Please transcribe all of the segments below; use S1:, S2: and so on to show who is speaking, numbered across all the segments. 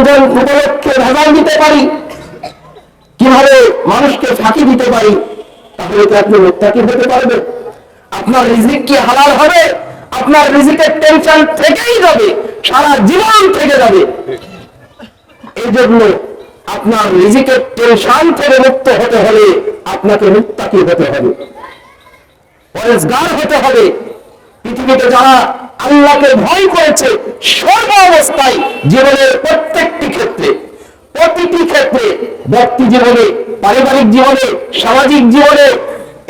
S1: রমজান উপলক্ষে ভেজাল দিতে পারি? কীভাবে মানুষকে ফাঁকি দিতে পারি? তাহলে কি আপনি মুত্তাকি হতে পারবেন। আপনার রিজিক কি হালাল হবে? আপনার রিজিকের টেনশন থেকেই যাবে, সারা জীবন থেকে যাবে। এই জন্য আপনার রিজিকের টেনশন থেকে মুক্ত হতে হলে আপনাকে মুক্তাকি হতে হবে। পরেজগার হতে হবে। পৃথিবীতে যারা আল্লাহকে ভয় করেছে সর্ব অবস্থায় জীবনের প্রত্যেকটি ক্ষেত্রে, প্রতিটি ক্ষেত্রে, ব্যক্তি জীবনে, পারিবারিক জীবনে, সামাজিক জীবনে,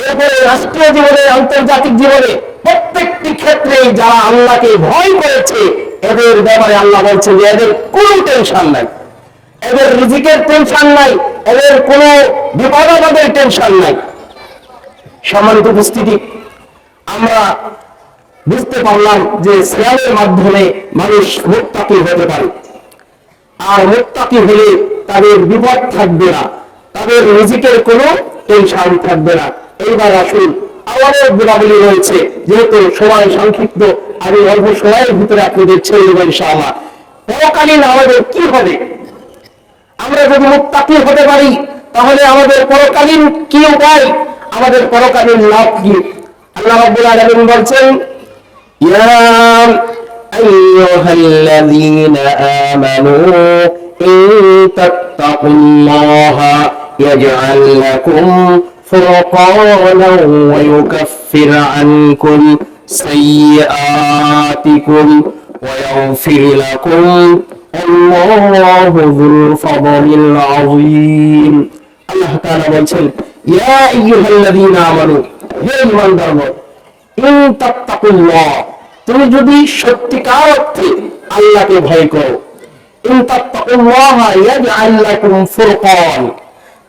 S1: এরপরে রাষ্ট্রীয় জীবনে, আন্তর্জাতিক জীবনে, প্রত্যেকটি ক্ষেত্রে যারা আল্লাহকে ভয় করেছে, এদের ব্যাপারে আল্লাহ বলছেন যে এদের কোনো টেনশন নাই। এদের রিজিকের টেনশন নাই, এদের কোনো বিপদ আপদের টেনশন নাই। সম্মানিত উপস্থিতি, আমরা বুঝতে পারলাম যে সিয়ামের মাধ্যমে মানুষ মুক্তাকি হতে পারে। আর মুক্তাকি হলে তাদের বিপদ থাকবে না। তাদের রিজিকের কোনো টেনশন থাকবে না। এইবার আসুন আমাদের গুণাবলী রয়েছে। যেহেতু সময় সংক্ষিপ্ত অল্প সময়ের ভিতরে আপনাদের ছেড়ে দেবো ইনশাআল্লাহ। পরকালীন আমাদের কি হবে? আমরা যদি মুক্তাকি হতে পারি, তাহলে আমাদের পরকালীন কি উপায়? আমাদের পরকালীন লাভ কি? আল্লাহ রাব্বুল বলছেন ইয়া আইয়ুহাল্লাযীনা আমানু ইন তাত্তাকুল্লাহা ইয়াজআল লাকুম ফুরকানা ওয়া ইউকাফির আনকুম সাইয়্যাতিকুম ওয়া ইয়াগফির লাকুম আল্লাহু যুল ফাদলিল আযীম আল্লাহ তাআলা বলছেন ইয়া আইয়ুহাল্লাযীনা আমানু হে ঈমানদারগণ ইন তাত্তাকুল্লাহ তুমি যদি সত্যিকার অর্থে আল্লাহকে ভয় করো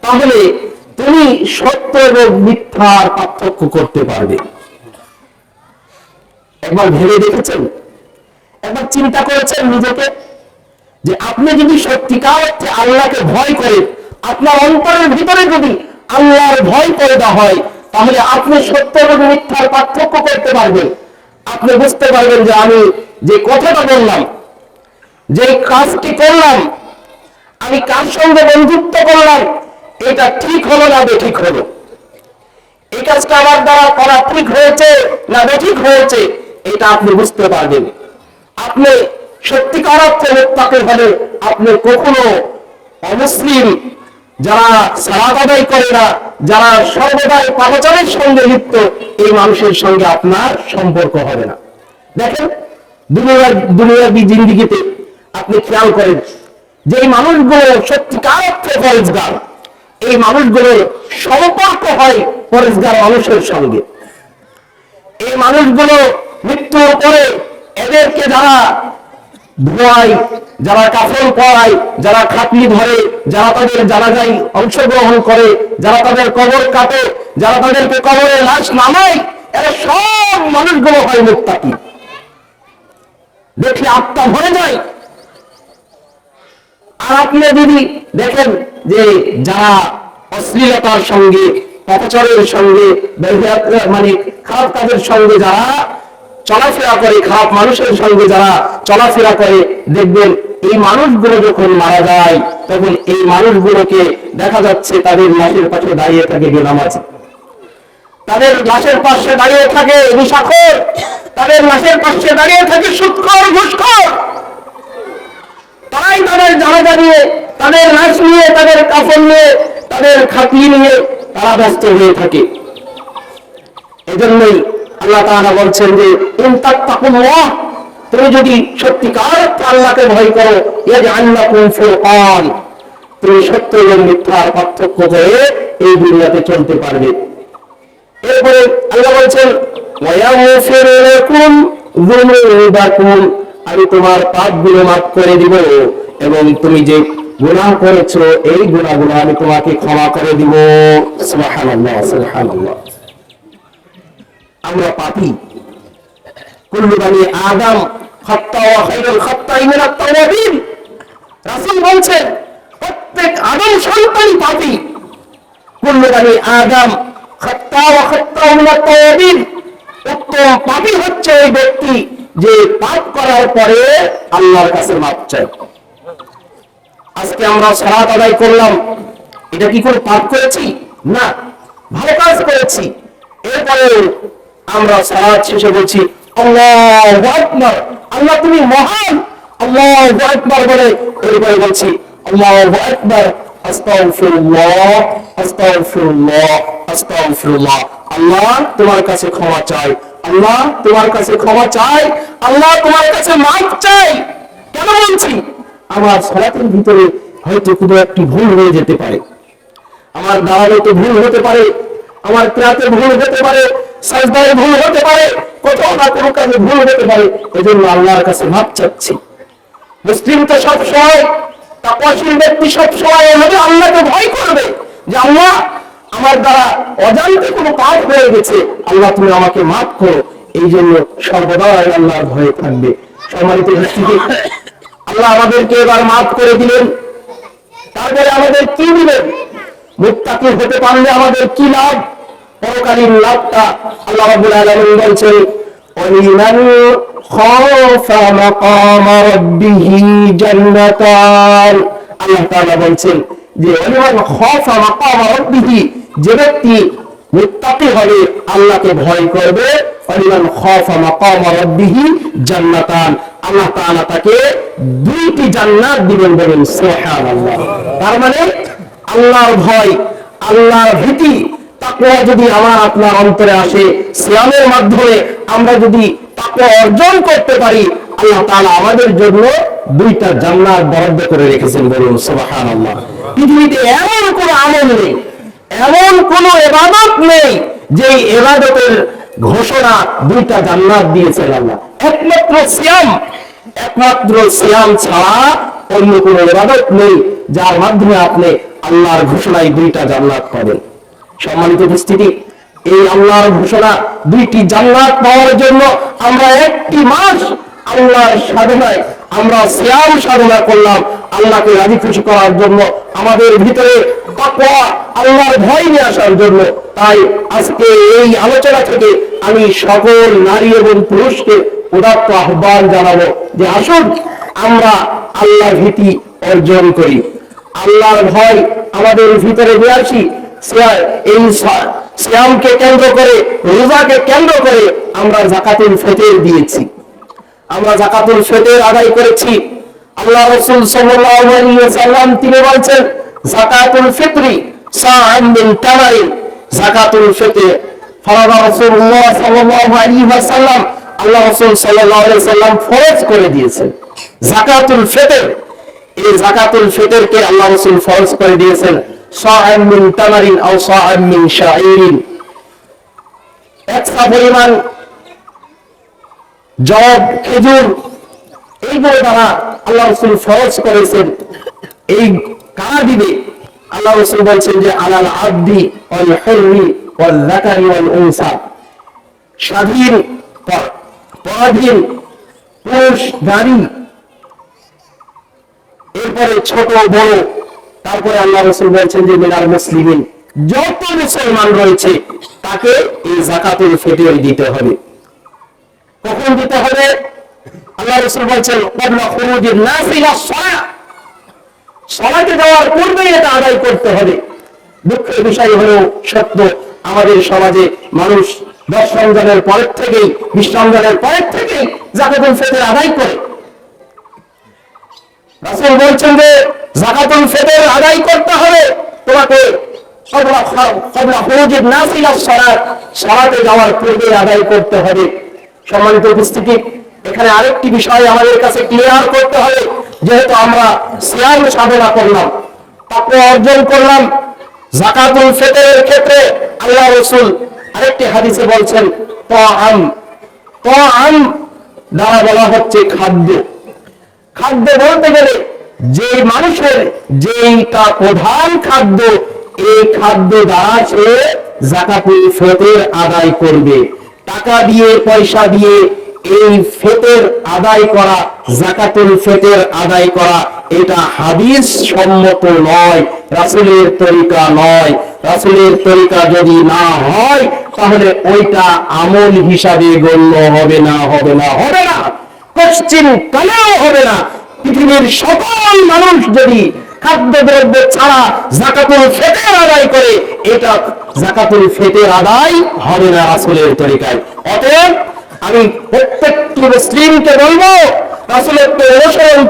S1: তাহলে তুমি সত্য এবং মিথ্যার পার্থক্য করতে পারবে। একবার ভেবে দেখেছেন? একবার চিন্তা করেছেন নিজেকে? যে আপনি যদি সত্যিকার অর্থে আল্লাহকে ভয় করে, আপনার অন্তরের ভিতরে যদি আল্লাহর ভয় পয়দা হয়, তাহলে আপনি সত্য এবং মিথ্যার পার্থক্য করতে পারবেন। আপনি বুঝতে পারবেন যে আমি যে কথাটা বললাম, যে কাজটি করলাম, আমি কার সঙ্গে বন্ধুত্ব করলাম, এটা ঠিক হলো না বেঠিক হলো? এই কাজটা আমার দ্বারা করা ঠিক হয়েছে না বেঠিক হয়েছে, এটা আপনি বুঝতে পারবেন। আপনি সত্যিকার অর্থে মোত্তাকে হলে আপনি কখনো অমুসলিম যারা আদায় করে না, যারা সর্বদাই পাপাচারের সঙ্গে লিপ্ত, এই মানুষের সঙ্গে আপনার সম্পর্ক হবে না। দেখেন, দুনিয়ার দুনিয়ার জিন্দিগিতে আপনি খেয়াল করেন যে এই মানুষগুলো সত্যিকার অর্থে পরেজগার, এই মানুষগুলোর সম্পর্ক হয় পরেজগার মানুষের সঙ্গে। এই মানুষগুলো মৃত্যুর পরে এদেরকে যারা ধোয়ায়, যারা কাফন পড়ায় যারা খাটনি ধরে, যারা তাদের জানাজায় অংশগ্রহণ করে, যারা তাদের কবর কাটে যারা তাদেরকে কবরে লাশ নামায়, এরা সব মানুষগুলো হয় মুক্তাকি দেখলে আত্মা ভরে যায়। আর আপনি যদি দেখেন যে যারা অশ্লীলতার সঙ্গে অপচরের সঙ্গে মানে খারাপ কাজের সঙ্গে যারা চলাফেরা করে খারাপ মানুষের সঙ্গে যারা চলাফেরা করে, দেখবেন এই মানুষগুলো যখন মারা যায়, তখন এই মানুষগুলোকে দেখা যাচ্ছে তাদের লাশের পাশে দাঁড়িয়ে থাকে বেনামাজ তাদের লাশের পাশে দাঁড়িয়ে থাকে নিশাখর তাদের লাশের পাশে দাঁড়িয়ে থাকে সুৎখর ঘুষখর। তারাই তাদের জানাজা নিয়ে তাদের লাশ নিয়ে, তাদের কাফন নিয়ে, তাদের খাটিয়ে নিয়ে তারা ব্যস্ত হয়ে থাকে। এজন্যই আল্লাহ তাআলা বলছেন যে, ইন তাত্তাকুল্লাহ তুমি যদি সত্যিকার আল্লাহকে ভয় করো ইয়াজআল্লাকুম ফুরকান, তুমি সত্য এবং মিথ্যার পার্থক্য করে এই দুনিয়াতে চলতে পারবে। এরপরে আল্লাহ বলছেন আমি তোমার পাপগুলো মাফ করে দিব এবং তুমি যে গুনাহ করেছ, এই গুনাহগুলো আমি তোমাকে ক্ষমা করে দিব। সুবহানাল্লাহ সুবহানাল্লাহ। আমরা পাপী। কুল্লু আদম করার পরে আল্লাহর কাছে আজকে আমরা সালাত আদায় করলাম। এটা কি করে পাপ করেছি? না, ভালো কাজ করেছি। এরপরে আমরা সালাত শেষে বলছি, আল্লাহু আকবার। আল্লাহ তুমি মহান। আল্লাহু আকবার বলে এরপরে বলছি, আল্লাহু আকবার, আস্তাগফিরুল্লাহ আস্তাগফিরুল্লাহ আস্তাগফিরুল্লাহ। আল্লাহ তোমার কাছে ক্ষমা চাই আল্লাহ তোমার কাছে ক্ষমা চাই আল্লাহ তোমার কাছে মাফ চাই কেন বলছি? আমার সালাতের ভিতরে হয়তো কোনো একটি ভুল হয়ে যেতে পারে। আমার দাঁড়ানো তো ভুল হতে পারে। আমার ক্রাতে ভুল হতে পারে। সাজদায় ভুল হতে পারে না কোনো কাজে ভুল হতে পারে আল্লাহর কাছে মাপ চাচ্ছি। মুসলিম তো সব সময় ব্যক্তি সব সময় এভাবে আল্লাহকে ভয় করবে যে, আল্লাহ, আমার দ্বারা অজান্তে কোনো হয়ে গেছে। আল্লাহ, তুমি আমাকে মাফ করো। এই জন্য সর্বদাই আল্লাহর ভয়ে থাকবে। সম্মানিত দৃষ্টিতে আল্লাহ আমাদেরকে এবার মাফ করে দিলেন। তারপরে আমাদের কি দিলেন মুত্তাকি হতে পারলে আমাদের কি লাভ? পরকালীন লাভটা আল্লাহ রাব্বুল আলামিন বলছেন ওয়ালিমান খাফা মাকাম রাব্বিহি জান্নাতান। আল্লাহ তাআলা বলছেন যে ওয়ালিমান খাফা মাকাম রাব্বিহি, যে ব্যক্তি মুত্তাকি হবে, আল্লাহকে ভয় করবে ওয়ালিমান খাফা মাকাম রাব্বিহি জান্নাতান। আল্লাহ তাআলা তাকে দুইটি জান্নাত দিবেন বলেন, সুবহানাল্লাহ। তার মানে আল্লাহর ভয়, আল্লাহর ভীতি তাকওয়া যদি আমার আপনার অন্তরে আসে, সিয়ামের মাধ্যমে আমরা যদি তাকওয়া অর্জন করতে পারি, আল্লাহ তাআলা আমাদের জন্য দুইটা জান্নাত বরাদ্দ করে রেখেছেন বলুন, সুবহানাল্লাহ। পৃথিবীতে এমন কোনো আমল নেই, এমন কোন এবাদত নেই যে এবাদতের ঘোষণা দুইটা জান্নাত দিয়েছেন আল্লাহ। একমাত্র সিয়াম একমাত্র সিয়াম ছাড়া অন্য কোন ইবাদত নেই, যার মাধ্যমে আপনি আল্লাহর ঘোষণায় দুইটা জান্নাত পাবেন। সম্মানিত উপস্থিতি, এই আল্লাহর ঘোষণা দুইটি জান্নাত পাওয়ার জন্য আমরা একটি মাস আল্লাহর সাধনায় আমরা সিয়াম সাধনা করলাম আল্লাহকে রাজি খুশি করার জন্য, আমাদের ভিতরে আল্লাহর ভয় নিয়ে আসার জন্য। তাই আজকে এই আলোচনা থেকে আমি সকল নারী এবং পুরুষকে উদাত্ত আহ্বান জানাব যে আসুন আমরা আল্লাহ ভীতি অর্জন করি। আল্লাহর ভয় আমাদের ভিতরে নিয়ে আসি সিয়ামকে কেন্দ্র করে, রোজাকে কেন্দ্র করে আমরা জাকাতুল ফেতের দিয়েছি। আমরা জাকাতুল ফেতের আদায় করেছি। আল্লাহ রসুল ওয়াসাল্লাম, তিনি বলছেন, জাকাতুল জাকাতুল করে দিয়েছেন। জাকাতুল ফিতর, এই জাকাতুল আল্লাহ রাসূল ফরজ করে দিয়েছেন। সাআম মিন তামারিন আও সাআম মিন শাঈরিন। একটা পরিমাণ জব, খেজুর এইগুলো দ্বারা আল্লাহ রসুল ফরজ করেছেন। এই কারা দিবে আল্লাহ রসুল বলছেন যে, আলাল আব্দি ওয়াল যাকারি ওয়াল উনসা। স্বাধীন পরাধীন, পুরুষ, নারী, এরপরে ছোট, বড় তারপরে আল্লাহ রসুল বলছেন যে মিনার মুসলিমিন, যত মুসলমান রয়েছে, তাকে এই জাকাতুল ফিতর দিতে হবে। কখন দিতে হবে? আল্লাহ রসুল বলছেন, কবলা খুরুজিন নাস ইলা সালাহ যাওয়ার পূর্বে এটা আদায় করতে হবে। দুঃখের বিষয় হলেও সত্য, আমাদের সমাজে মানুষ দশ রমজানের পরের থেকেই, বিশ রমজানের পরের থেকেই জাকাতুল ফিতর আদায় করে। রাসূল বলছেন যে জাকাতুল ফিতর আদায় করতে হবে। তোমাকে যাওয়ার পূর্বে আদায় করতে হবে। সম্মানিত উপস্থিতি, এখানে আরেকটি বিষয় আমাদের কাছে ক্লিয়ার করতে হবে, যেহেতু আমরা সিয়াম সাধনা করলাম, তাকে অর্জন করলাম। জাকাতুল ফিতরের ক্ষেত্রে আল্লাহ রসুল আরেকটি হাদিসে বলছেন, তাআম। তাআম দ্বারা বলা হচ্ছে খাদ্য। খাদ্য বলতে গেলে যে মানুষের যেইটা প্রধান খাদ্য, এই খাদ্য দ্বারা সে জাকাতুল ফিতর আদায় করবে। টাকা দিয়ে, পয়সা দিয়ে এই ফেতের আদায় করা, জাকাতুল ফেতের আদায় করা, এটা হাদিস সম্মত নয়, রাসূলের তরিকা নয়। রাসূলের তরিকা যদি না হয়, তাহলে ওইটা আমল হিসাবে গণ্য হবে না হবে না হবে না। পশ্চিম কালেও হবে না। পৃথিবীর সকল মানুষ যদি খাদ্যদ্রব্য ছাড়া জাকাতুল ফেতের আদায় করে, এটা জাকাতুল ফেতের আদায় হবে না রাসূলের তরিকায়। অতএব আমি প্রত্যেকটি মুসলিমকে বলব, রাসূলকে অনুসরণ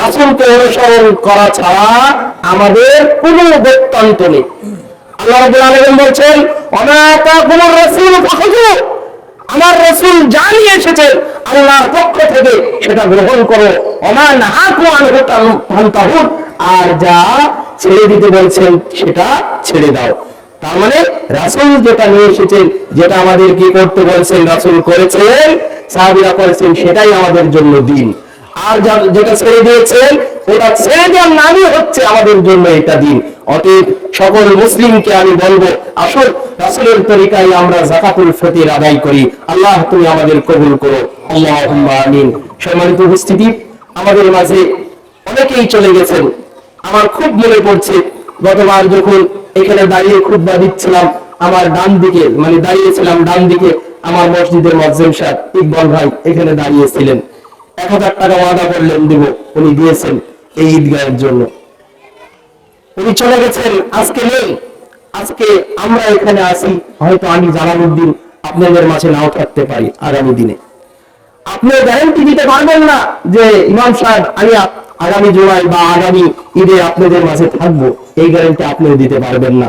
S1: রাসূলকে অনুসরণ করা ছাড়া আমাদের কোনো বৃত্তান্ত নেই। আল্লাহ বলছেন ওমা তাকুমুর রাসূল আমার রসুল যা নিয়ে এসেছেন, আল্লাহর পক্ষ থেকে সেটা গ্রহণ করো। অমান নাহাকু আনহু আর যা ছেড়ে দিতে বলছেন, সেটা ছেড়ে দাও। তার মানে রাসুল যেটা নিয়ে এসেছেন, যেটা আমাদের কি করতে বলছেন, রাসুল করেছেন, সাহাবিরা করেছেন, সেটাই আমাদের জন্য দিন। আর যেটা ছেড়ে দিয়েছেন, ওটা ছেড়ে দেওয়ার নামই হচ্ছে আমাদের জন্য এটা দিন। অতএব সকল মুসলিমকে আমি বলব আসল রাসূলের তরিকায় আমরা জাকাতুল ফিতর আদায় করি। আল্লাহ, তুমি আমাদের কবুল করো। আল্লাহুম্মা আমিন। সম্মানিত উপস্থিতি, আমাদের মাঝে অনেকেই চলে গেছেন। আমার খুব মনে পড়ছে, গতবার যখন এখানে দাঁড়িয়ে খুতবা দিচ্ছিলাম, আমার ডান দিকে মানে দাঁড়িয়েছিলাম, ডান দিকে আমার মসজিদের মজ্জেম সাহেব, ইকবাল ভাই এখানে দাঁড়িয়েছিলেন। এক হাজার টাকা ওয়াদা করলেন দিব। উনি দিয়েছেন এই ঈদগাহের জন্য। উনি চলে গেছেন, আজকে নেই। আজকে আমরা এখানে আসি হয়তো আমি জালালউদ্দিন আপনাদের মাঝে নাও থাকতে পারি আগামী দিনে। আপনি গ্যারান্টি দিতে পারবেন না যে ইমাম সাহেব, আমি আগামী জুলাই বা আগামী ঈদে আপনাদের মাঝে থাকব। এই গ্যারান্টি আপনিও দিতে পারবেন না।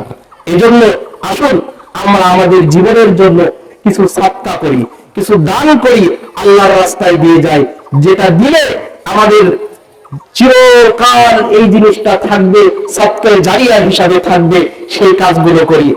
S1: এজন্য আসুন, আমরা আমাদের জীবনের জন্য কিছু সাতকা করি। কিছু দান করি, আল্লাহর রাস্তায় দিয়ে যাই। যেটা দিলে আমাদের চিরকাল এই জিনিসটা থাকবে সবকে জারিয়া হিসাবে থাকবে, সেই কাজগুলো করি।